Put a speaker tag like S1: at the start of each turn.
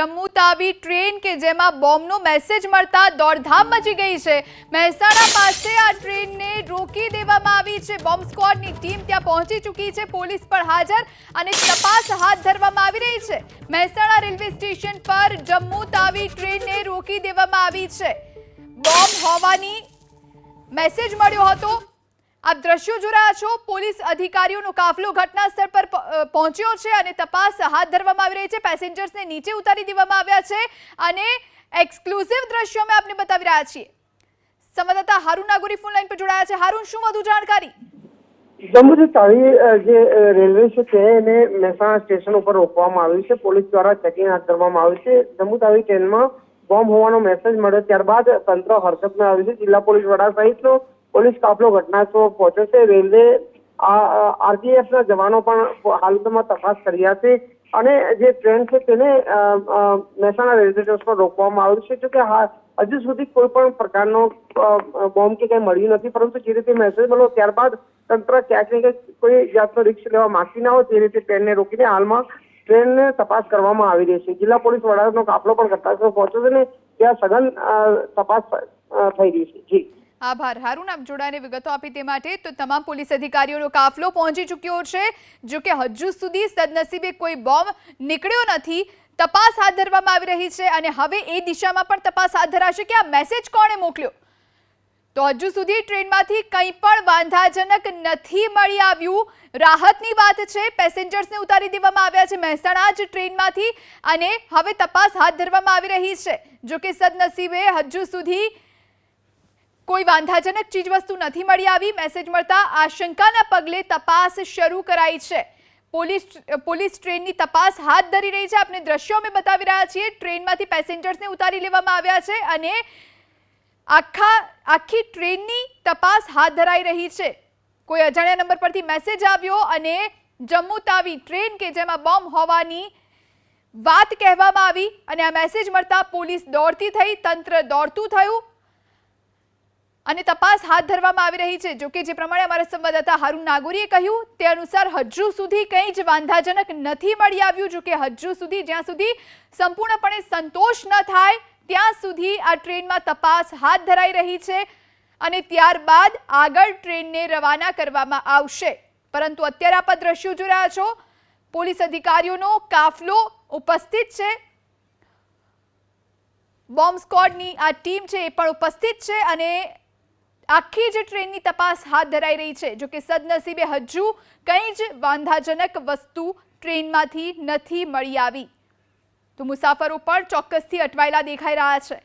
S1: Jammu Tawi train કે જેમાં બોમ્બનો message મળતા દોડધામ મચી ગઈ છે. મહેસાણા પાસે આ ટ્રેનને રોકી દેવામાં આવી છે. બોમ્બ સ્ક્વોડની ટીમ ત્યાં પહોંચી ચૂકી છે. પોલીસ પણ હાજર અને તપાસ હાથ ધરવામાં આવી રહી છે. મહેસાણા રેલવે સ્ટેશન પર જમ્મુ તાવી ટ્રેનને રોકી દેવામાં આવી છે. બોમ્બ હોવાની મેસેજ મળ્યો હતો. આપ દ્રશ્યો જોઈ રહ્યા છો, પોલીસ અધિકારીઓનો કાફલો ઘટના સ્થળ પર પહોંચ્યો છે અને તપાસ હાથ ધરવામાં આવી રહી છે. પેસેન્જર્સને નીચે ઉતારી દેવામાં આવ્યા છે અને એક્સક્લુઝિવ દ્રશ્યો અમે આપને બતાવી રહ્યા છીએ. સંવાદદાતા હારૂન નાગોરી ફોન લાઈન પર જોડાયા છે. હારૂન, શું વધુ જાણકારી?
S2: જમ્મુથી તાવી જે રેલવે છે તે એને મહેસાણા સ્ટેશન ઉપર રોકવામાં આવ્યું છે. પોલીસ દ્વારા ચેકિંગ હાથ ધરવામાં આવ્યું છે. જમ્મુ ટ્રેનમાં બોમ્બ હોવાનો મેસેજ મળ્યો. ત્યારબાદ તંત્ર હરકતમાં આવ્યું છે. જિલ્લા પોલીસ વડા સહિતનો પોલીસ કાફલો ઘટના સ્થળ પહોંચ્યો છે. રેલવે આરપીએફ ના જવાનો પણ હાલમાં તપાસ કર્યા છે અને જે ટ્રેન છે તેને મહેસાણા રેલવે સ્ટેશન પર રોકવામાં આવ્યું છે. જોકે હજુ સુધી કોઈ પણ પ્રકારનો બોમ્બ કે કંઈ મળ્યું નથી. પરંતુ જે રીતે મેસેજ મળ્યો, ત્યારબાદ તંત્ર ક્યાંક કોઈ જાતનો રિક્ષ લેવા માંગતી ના હોય તે રીતે ટ્રેનને રોકીને હાલમાં ટ્રેનને તપાસ કરવામાં આવી રહી છે. જિલ્લા પોલીસ વડાનો કાફલો પણ ઘટનાસ્થળ પહોંચ્યો છે ને ત્યાં સઘન તપાસ થઈ રહી છે. જી.
S1: આભાર. હારૂન આપ જોડાને વિગતો આપી તે માટે તો તમામ પોલીસ અધિકારીઓનો કાફલો પહોંચી ચૂક્યો છે. જો કે હજુ સુધી સદનસીબે કોઈ બોમ્બ નીકળ્યો નથી. તપાસ હાથ ધરવામાં આવી રહી છે અને હવે એ દિશામાં પણ તપાસ હાથ ધરાશે કે આ મેસેજ કોણે મોકલ્યો? તો હજુ સુધી ટ્રેનમાંથી કંઈ પણ વાંધાજનક નથી મળી આવ્યું. રાહતની વાત છે, પેસેન્જર્સને ઉતારી દેવામાં આવ્યા છે મહેસાણા જ ટ્રેનમાંથી અને હવે તપાસ હાથ ધરવામાં આવી રહી છે. જો કે સદનસીબે હજુ સુધી કોઈ વાંધાજનક ચીજવસ્તુ નથી મળી આવી. મેસેજ મળતા આશંકાના પગલે તપાસ શરૂ કરાઈ છે. પોલીસ પોલીસ ટ્રેનની તપાસ હાથ ધરી રહી છે. આપણે દ્રશ્યો અમે બતાવી રહ્યા છીએ. ટ્રેનમાંથી પેસેન્જર્સને ઉતારી લેવામાં આવ્યા છે અને આખા, આખી ટ્રેનની તપાસ હાથ ધરાઈ રહી છે. કોઈ અજાણ્યા નંબર પરથી મેસેજ આવ્યો અને જમ્મુ તાવી ટ્રેન કે જેમાં બોમ્બ હોવાની વાત કહેવામાં આવી અને આ મેસેજ મળતા પોલીસ દોડતી થઈ, તંત્ર દોડતું થયું. અને તપાસ હાથ ધરવામાં આવી રહી છે. જોકે જે પ્રમાણે અમારા સંવાદદાતા હારૂન નાગોરીએ કહ્યું, તે અનુસાર હજુ સુધી કંઈ જ વાંધાજનક નથી મળી આવ્યું જોકે હજુ સુધી જ્યાં સુધી સંપૂર્ણપણે સંતોષ ન થાય, ત્યાં સુધી આ ટ્રેનમાં તપાસ હાથ ધરાઈ રહી છે અને ત્યારબાદ આગળ ટ્રેનને રવાના કરવામાં આવશે. પરંતુ અત્યારે આપ દ્રશ્યો જોઈ રહ્યા છો. પોલીસ અધિકારીઓનો કાફલો ઉપસ્થિત છે. બોમ્બ સ્કોડની આ ટીમ છે એ પણ ઉપસ્થિત છે અને આખી જ ટ્રેનની તપાસ હાથ ધરાઈ રહી છે. જો કે સદનસીબે હજુ કંઈ જ વાંધાજનક વસ્તુ ટ્રેનમાંથી નથી મળી આવી. તો મુસાફરો પણ ચોક્કસથી અટવાયેલા દેખાઈ રહ્યા છે.